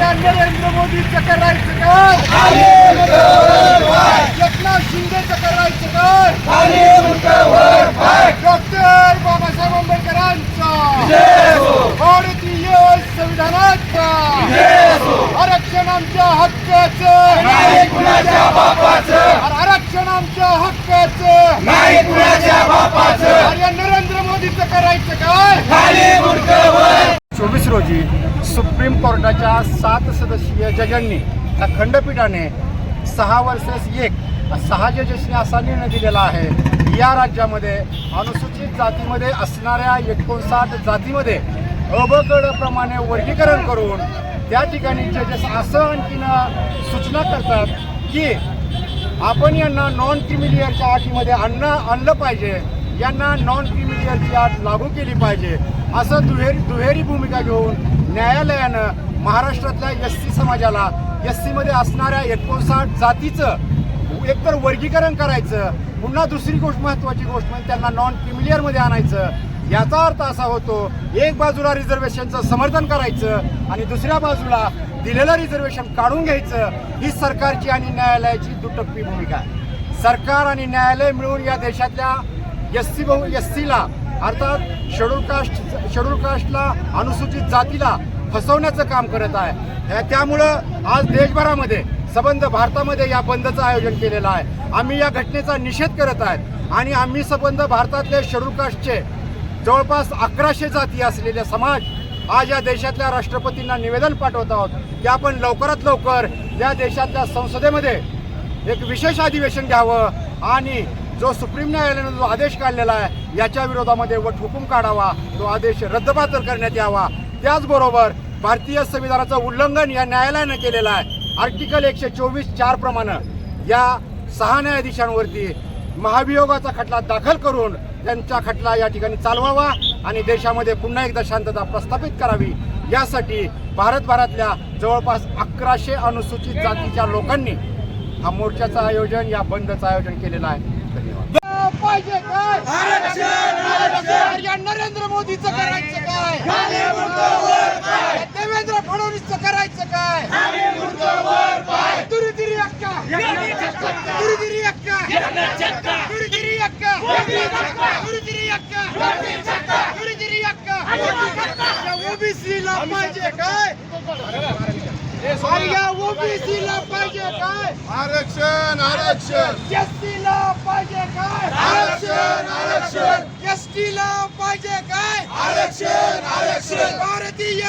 या नरेंद्र मोदीचं करायचं काय एकनाथ शिंदेचं करायचं काय डॉक्टर बाबासाहेब आंबेडकरांचा. भारतीय संविधानाचा. आरक्षण आमच्या हक्काचं. आरक्षण आमच्या हक्काचं. आणि या नरेंद्र मोदीचं करायचं काय चोवीस रोजी सुप्रीम कोर्टाच्या सात सदस्यीय जजांनी त्या खंडपीठाने सहा वर्सेस एक सहा जजेसने असा निर्णय दिलेला आहे. या राज्यामध्ये अनुसूचित जातीमध्ये असणाऱ्या एकोणसाठ जातीमध्ये अबकडप्रमाणे वर्गीकरण करून त्या ठिकाणी जजेस असं आणखीन सूचना करतात की आपण यांना नॉन क्रिमिलियरच्या अटीमध्ये आणणं आणलं पाहिजे. यांना नॉन क्रिमिलियरची आट लागू केली पाहिजे. असं दुहेरी दुहेरी भूमिका घेऊन न्यायालयानं महाराष्ट्रातल्या एस सी समाजाला एस सीमध्ये असणाऱ्या एकोणसाठ जातीचं एकतर वर्गीकरण करायचं पुन्हा दुसरी गोष्ट महत्त्वाची गोष्ट म्हणजे त्यांना नॉन क्रिमिलियरमध्ये आणायचं. याचा अर्थ असा होतो एक बाजूला रिझर्वेशनचं समर्थन करायचं आणि दुसऱ्या बाजूला दिलेलं रिझर्वेशन काढून घ्यायचं ही सरकारची आणि न्यायालयाची दुटप्पी भूमिका आहे. सरकार आणि न्यायालय मिळून या देशातल्या एस सी बहु एस सीला अर्थात शेड्यूल कास्ट शेड्यूल कास्टला अनुसूचित जातीला फसवण्याचं काम करत आहे. त्यामुळं आज देशभरामध्ये सबंध भारतामध्ये या बंदचं आयोजन केलेलं आहे. आम्ही या घटनेचा निषेध करत आहेत. आणि आम्ही सबंध भारतातले शेड्यूल कास्टचे जवळपास अकराशे जाती असलेले समाज आज या देशातल्या राष्ट्रपतींना निवेदन पाठवत आहोत की आपण लवकरात लवकर या देशातल्या संसदेमध्ये एक विशेष अधिवेशन घ्यावं आणि जो सुप्रीम न्यायालयानं जो आदेश काढलेला आहे याच्या विरोधामध्ये वट हुकूम काढावा तो आदेश रद्दबातल करण्यात यावा. त्याचबरोबर भारतीय संविधानाचं उल्लंघन या न्यायालयानं केलेलं आहे. आर्टिकल एकशे चोवीस चार प्रमाणे या सहा न्यायाधीशांवरती महाभियोगाचा खटला दाखल करून त्यांचा खटला या ठिकाणी चालवावा आणि देशामध्ये पुन्हा एकदा शांतता प्रस्थापित करावी. यासाठी भारतभरातल्या जवळपास अकराशे अनुसूचित जातीच्या लोकांनी हा मोर्चाचं आयोजन या बंदचं आयोजन केलेलं आहे. धन्यवाद पाहिजे काय? आरक्षण या नरेंद्र मोदीचं करायचं काय? देवेंद्र फडणवीसचं करायचं काय? दुरी दिरी अक्का. दुरी दिरी अक्का. दुरी दिरी अक्का. दुरी दिरी अक्का. दुरी दिरी अक्का. ओबीसीला पाहिजे काय? ओबीसीला पाहिजे काय? आरक्षण आरक्षण. एसटीला पाहिजे काय? आरक्षण, आरक्षण. एसटीला पाहिजे काय? आरक्षण आरक्षण. भारतीय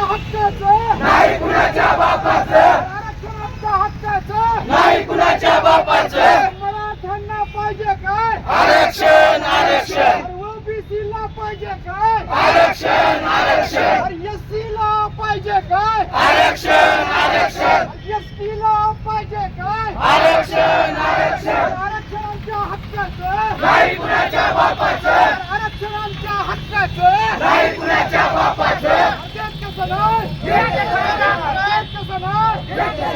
आमच्या हक्काचं. नाही कुणाच्या बापाचं. आरक्षण आमच्या हक्काचं. नाही कुणाच्या बापाचं. मराठ्यांना पाहिजे काय? आरक्षण आरक्षण. ओबीसीला पाहिजे काय? आरक्षण आरक्षण. एससीला पाहिजे काय? आरक्षण आरक्षण. Rock